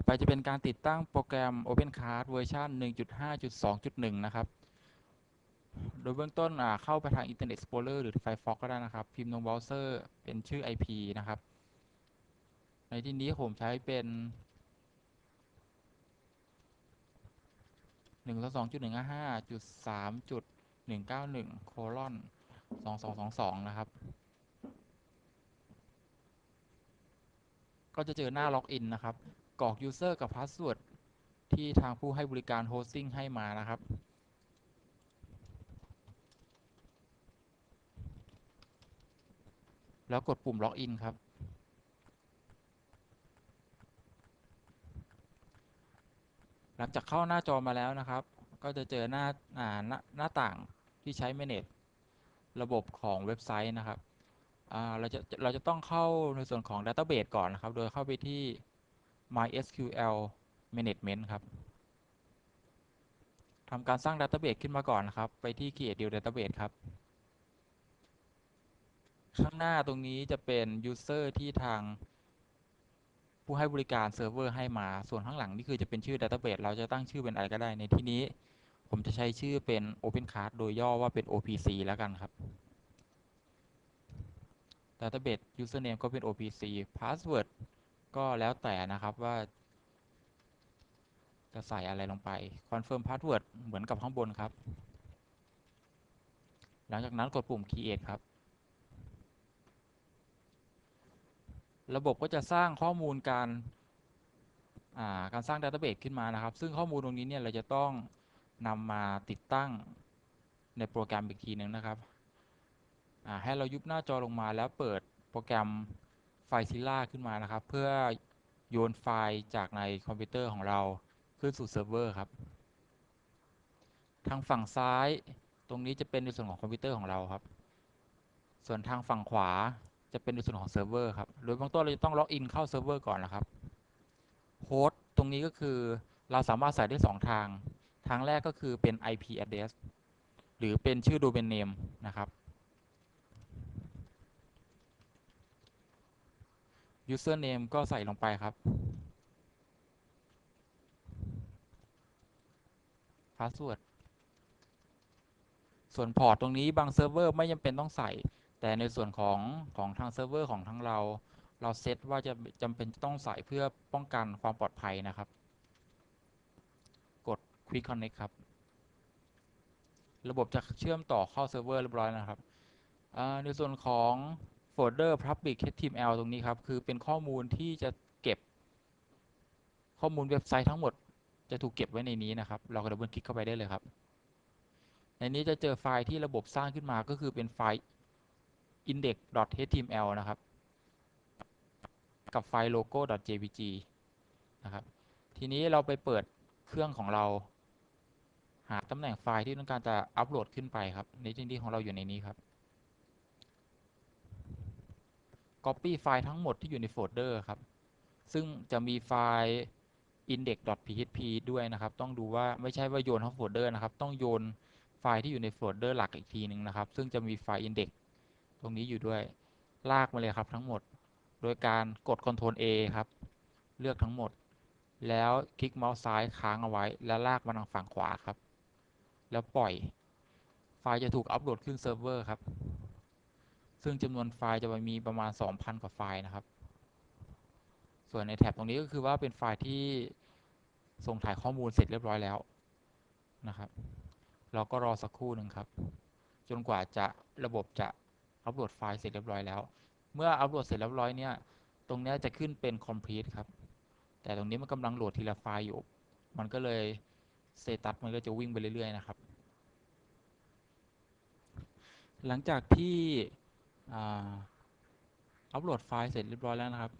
ต่อไปจะเป็นการติดตั้งโปรแกรม OpenCart เวอร์ชัน1.5.2.1 นะครับ โดยเบื้องต้นอ่าเข้าไปทาง Internet Explorer หรือ Firefox ก็ได้นะครับ พิมพ์ลงเบราว์เซอร์เป็นชื่อ IP นะครับ ในที่นี้ผมใช้เป็น122.155.3.191โคลอน2222 นะครับ ก็จะเจอหน้าล็อกอินนะครับ กรอก User กับ Password ที่ทางผู้ให้บริการ Hosting ให้มานะครับแล้วกดปุ่มล็อกอินครับ หลังจากเข้าหน้าจอมาแล้วนะครับ ก็จะเจอหน้าหน้าหน้าต่างที่ใช้ manage ระบบของเว็บไซต์นะครับ เราจะเราจะต้องเข้าในส่วนของ Database ก่อนนะครับ โดยเข้าไปที่ MySQL Management ครับทำการสร้าง Database ขึ้นมาก่อนนะครับ ไปที่ Create New Database ครับ ข้างหน้าตรงนี้จะเป็น User ที่ทางผู้ให้บริการเซิร์ฟเวอร์ให้มา ส่วนข้างหลังนี่คือจะเป็นชื่อ Database เราจะตั้งชื่อเป็นอะไรก็ได้ ในที่นี้ผมจะใช้ชื่อเป็น OpenCart โดยย่อว่าเป็น OPC แล้วกันครับ Database Username ก็เป็น OPC Password ก็แล้วแต่นะครับว่า จะใส่อะไรลงไป Confirm Password เหมือนกับข้างบนครับ หลังจากนั้นกดปุ่ม Create ครับ ระบบก็จะสร้างข้อมูลการการสร้าง Database ขึ้นมานะครับ ซึ่งข้อมูลตรงนี้เนี่ยเราจะต้องนำมาติดตั้งในโปรแกรมอีกทีหนึ่งนะครับ ให้เรายุบหน้าจอลงมาแล้วเปิดโปรแกรม FileZilla ขึ้นมานะครับ เพื่อโยนไฟล์จากในคอมพิวเตอร์ของเราขึ้นสู่เซิร์ฟเวอร์ครับ ทางฝั่งซ้ายตรงนี้จะเป็นในส่วนของคอมพิวเตอร์ของเราครับ ส่วนทางฝั่งขวาจะเป็นในส่วนของเซิร์ฟเวอร์ครับ โดยเบื้องต้นเราจะต้องล็อกอินเข้าเซิร์ฟเวอร์ก่อนนะครับ โฮสต์ตรงนี้ก็คือเราสามารถใส่ได้ 2 ทาง ทางแรกก็คือเป็น IP address หรือเป็นชื่อ domain name นะครับ username ก็ใส่ลงไปครับ password ส่วนพอร์ตตรงนี้บางเซิร์ฟเวอร์ไม่จำเป็นต้องใส่ แต่ในส่วนของของทางเซิร์ฟเวอร์ของทั้งเรา เราเซตว่าจะจำเป็นต้องใส่เพื่อป้องกันความปลอดภัยนะครับ กด Quick Connect ครับ ระบบจะเชื่อมต่อเข้าเซิร์ฟเวอร์เรียบร้อยนะครับในส่วนของ โฟลเดอร์ public html ตรงนี้ครับ คือเป็นข้อมูลที่จะเก็บ ข้อมูลเว็บไซต์ทั้งหมด จะถูกเก็บไว้ในนี้นะครับ เราก็ดับเบิลคลิกเข้าไปได้เลยครับ ในนี้จะเจอไฟล์ที่ระบบสร้างขึ้นมาก็คือเป็นไฟล์ index.html นะครับ กับไฟล์ logo.jpg นะครับ ทีนี้เราไปเปิดเครื่องของเรา หาตำแหน่งไฟล์ที่ต้องการจะอัปโหลดขึ้นไปครับ ในที่นี้ของเราอยู่ในนี้ครับ Copy ไฟล์ทั้งหมดที่อยู่ในโฟลเดอร์ครับ ซึ่งจะมีไฟล์ index.php ด้วยนะครับ ต้องดูว่าไม่ใช่ว่าโยนทั้งโฟลเดอร์นะครับ ต้องโยนไฟล์ที่อยู่ในโฟลเดอร์หลักอีกทีหนึ่งนะครับ ซึ่งจะมีไฟล์ index ตรงนี้อยู่ด้วย ลากมาเลยครับทั้งหมด โดยการกด Ctrl A ครับ เลือกทั้งหมด แล้วคลิกเมาส์ซ้ายค้างเอาไว้ แล้วลากมาทางฝั่งขวาครับ แล้วปล่อย ไฟล์จะถูกอัปโหลดขึ้นเซิร์ฟเวอร์ครับ ซึ่งจำนวนไฟล์จะมีประมาณ 2,000 กว่าไฟล์นะครับ ส่วนในแท็บตรงนี้ก็คือว่าเป็นไฟล์ที่ส่งถ่ายข้อมูลเสร็จเรียบร้อยแล้วนะครับ เราก็รอสักครู่หนึ่งครับ จนกว่าจะระบบจะอัปโหลดไฟล์เสร็จเรียบร้อยแล้ว เมื่ออัปโหลดเสร็จเรียบร้อยเนี่ย ตรงนี้จะขึ้นเป็น complete ครับ แต่ตรงนี้มันกำลังโหลดทีละไฟล์อยู่ มันก็เลยสเตตัสมันก็จะวิ่งไปเรื่อยๆนะครับ หลังจากที่ อัปโหลดไฟล์เสร็จเรียบร้อยแล้วนะครับ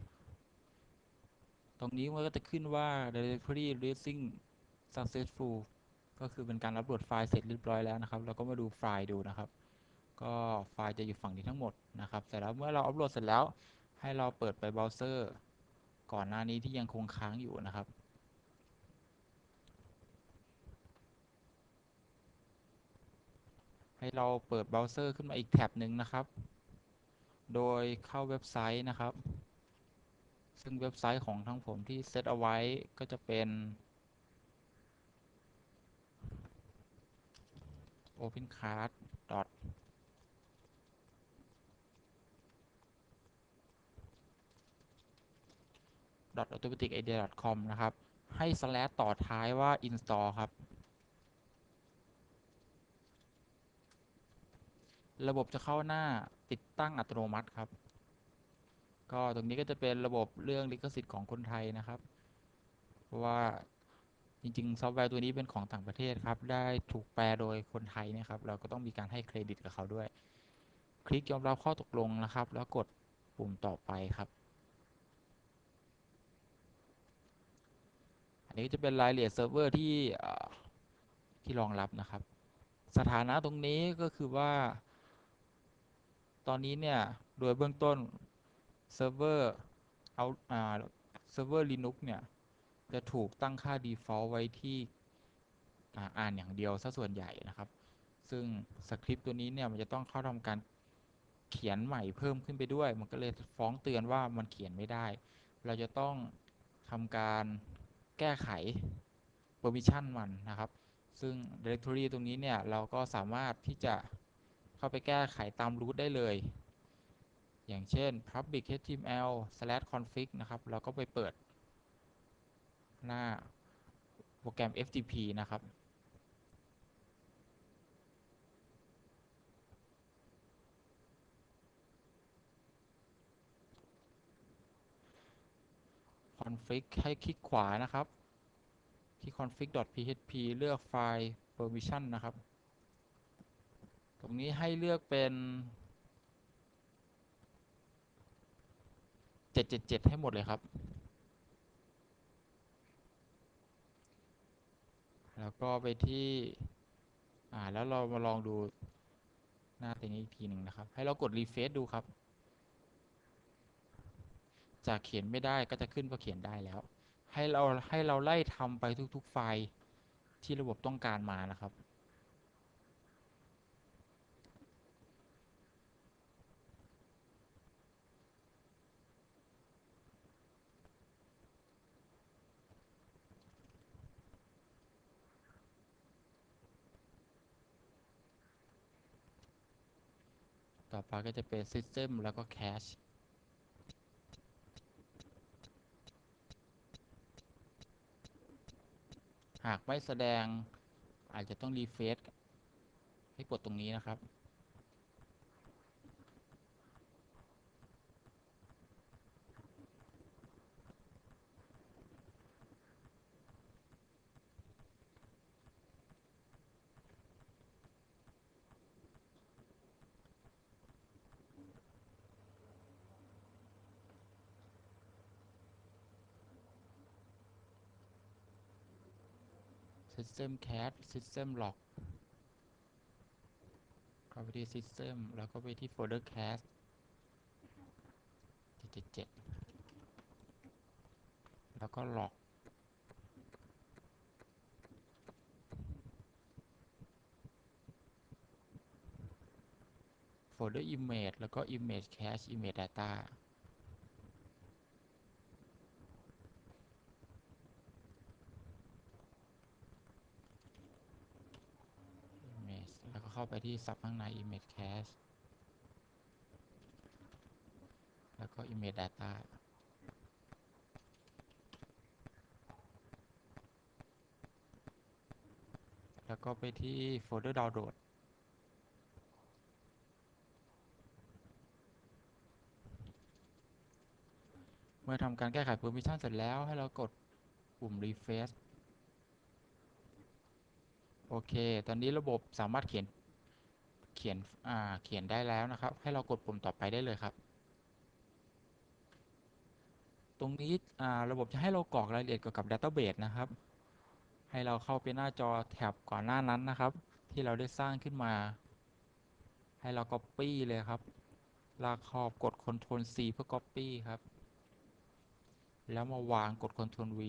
ตรงนี้มันก็จะขึ้นว่า directory racing successful ก็คือเป็นการอัปโหลดไฟล์เสร็จเรียบร้อยแล้วนะครับ เราก็มาดูไฟล์ดูนะครับ ก็ไฟล์จะอยู่ฝั่งนี้ทั้งหมดนะครับแต่แล้วเมื่อเราอัปโหลดเสร็จแล้ว ให้เราเปิดไปเบราว์เซอร์ ก่อนหน้านี้ที่ยังคงค้างอยู่นะครับให้เราเปิดเบราว์เซอร์ขึ้นมาอีกแท็บหนึ่งนะครับ โดยเข้าเว็บไซต์นะครับ ซึ่งเว็บไซต์ของทั้งผมที่เซตเอาไว้ก็จะเป็น opencard automaticidea.com นะครับ ให้ slash ต่อท้ายว่า install ครับ ระบบจะเข้าหน้า ติดตั้งอัตโนมัติครับ ก็ตรงนี้ก็จะเป็นระบบเรื่องลิขสิทธิ์ของคนไทยนะครับ เพราะว่าจริงๆ ซอฟต์แวร์ตัวนี้เป็นของต่างประเทศครับ ได้ถูกแปลโดยคนไทยนะครับ เราก็ต้องมีการให้เครดิตกับเขาด้วย คลิกยอมรับข้อตกลงนะครับ แล้วกดปุ่มต่อไปครับ อันนี้ก็จะเป็นรายละเอียดเซิร์ฟเวอร์ที่ที่รองรับนะครับ สถานะตรงนี้ก็คือว่า ตอนนี้เนี่ยโดยเบื้องต้นเซิร์ฟเวอร์เอาอ่าเซิร์ฟเวอร์ Linux เนี่ยจะถูกตั้งค่า default ไว้ที่อ่าอ่านอย่างเดียวซะส่วนใหญ่นะครับ ซึ่งสคริปต์ตัวนี้เนี่ยมันจะต้องเข้าทำการเขียนใหม่เพิ่มขึ้นไปด้วย มันก็เลยฟ้องเตือนว่ามันเขียนไม่ได้ เราจะต้องทำการแก้ไข permission มันนะครับ ซึ่ง directory ตรงนี้เนี่ยเราก็สามารถที่จะ เข้าไปแก้ไขตาม root ได้เลย อย่างเช่น public html slash config นะครับเราก็ไปเปิด หน้าโปรแกรม FTP นะครับ config ให้คลิกขวานะครับ ที่ config.php เลือกไฟล์ permission นะครับ รงนี้ให้เลือกเป็น777ให้หมดเลยครับ แล้วก็ไปที่ อ่า แล้วเรามาลองดูหน้าตัวนี้อีกทีหนึ่งนะครับ ให้เรากด refresh ดูครับ จากเขียนไม่ได้ก็จะขึ้นว่าเขียนได้แล้ว ให้เราให้เราไล่ทำไปทุก ๆ ไฟล์ที่ระบบต้องการมานะครับ ต่อไปก็จะเป็น System แล้วก็ Cache หากไม่แสดงอาจจะต้องรีเฟซให้กดตรงนี้นะครับ System Cache System Log เข้าไปที่ System แล้วก็ไปที่ Folder Cache 777 แล้วก็ Log โฟลเดอร์ Image แล้วก็ Image Cache Image Data Image แล้วก็ เข้าไปที่ซับข้างใน Image Cache แล้วก็ Image Data แล้วก็ไปที่โฟลเดอร์ดาวน์โหลดเมื่อทำการแก้ไข permission เสร็จแล้วให้เรากดปุ่ม refresh โอเค ตอนนี้ระบบสามารถเขียน เขียนอ่าเขียนได้แล้วนะครับ ให้เรากดปุ่มต่อไปได้เลยครับ ตรงนี้อ่าระบบจะให้เรากรอกรายละเอียดเกี่ยวกับ database นะครับ ให้เราเข้าไปหน้าจอแท็บก่อนหน้านั้นนะครับ ที่เราได้สร้างขึ้นมา ให้เรา copy เลยครับ ลากขอบกด Ctrl C เพื่อ copy ครับ แล้วมาวางกด Ctrl V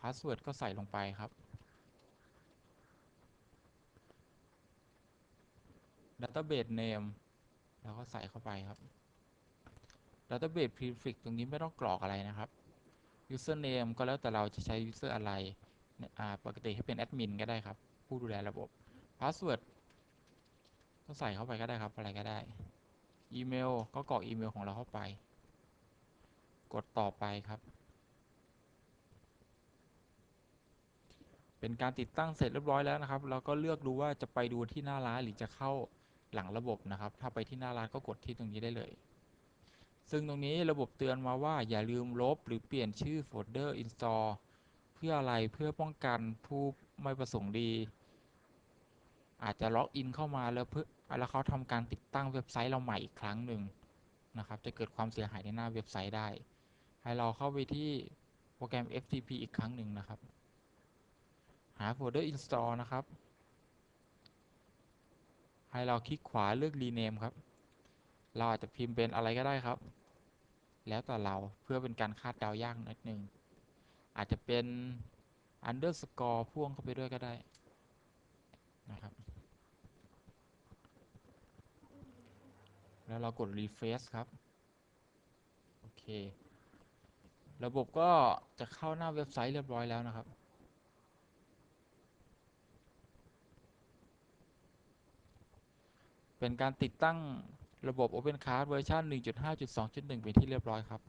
Password ก็ใส่ลงไปครับ Database Name แล้วก็ใส่เข้าไปครับ database prefix ตรงนี้ไม่ต้องกรอกอะไรนะครับ username ก็แล้วแต่เราจะใช้ user อะไรปกติให้เป็นแอดมินก็ได้ครับ ผู้ดูแลระบบ password ก็ใส่เข้าไปก็ได้ครับ อะไรก็ได้ อีเมลก็กรอกอีเมลของเราเข้าไป กดต่อไปครับ เป็นการติดตั้งเสร็จเรียบร้อยแล้วนะครับ เราก็เลือกดูว่าจะไปดูที่หน้าร้านหรือจะเข้า หลังระบบนะครับ ถ้าไปที่หน้าร้านก็กดที่ตรงนี้ได้เลย ซึ่งตรงนี้ระบบเตือนมาว่าอย่าลืมลบหรือเปลี่ยนชื่อโฟลเดอร์ install เพื่ออะไรเพื่อป้องกันผู้ไม่ประสงค์ดี อาจจะล็อกอินเข้ามาแล้วเพื่อแล้วเขาทำการติดตั้งเว็บไซต์เราใหม่อีกครั้งหนึ่งนะครับ จะเกิดความเสียหายในหน้าเว็บไซต์ได้ ให้เราเข้าไปที่โปรแกรม FTP อีกครั้งหนึ่งนะครับ หาโฟลเดอร์ install นะครับ ให้เราคลิกขวาเลือก rename ครับ เราอาจจะพิมพ์เป็นอะไรก็ได้ครับ แล้วแต่เราเพื่อเป็นการคาดเดายากนิดนึง อาจจะเป็น underscore พ่วงเข้าไปด้วยก็ได้นะครับ แล้วเรากด refresh ครับ โอเค ระบบก็จะเข้าหน้าเว็บไซต์เรียบร้อยแล้วนะครับ เป็นการติดตั้งระบบ OpenCard เวอร์ชัน1.5.2.1 เป็นที่เรียบร้อยครับ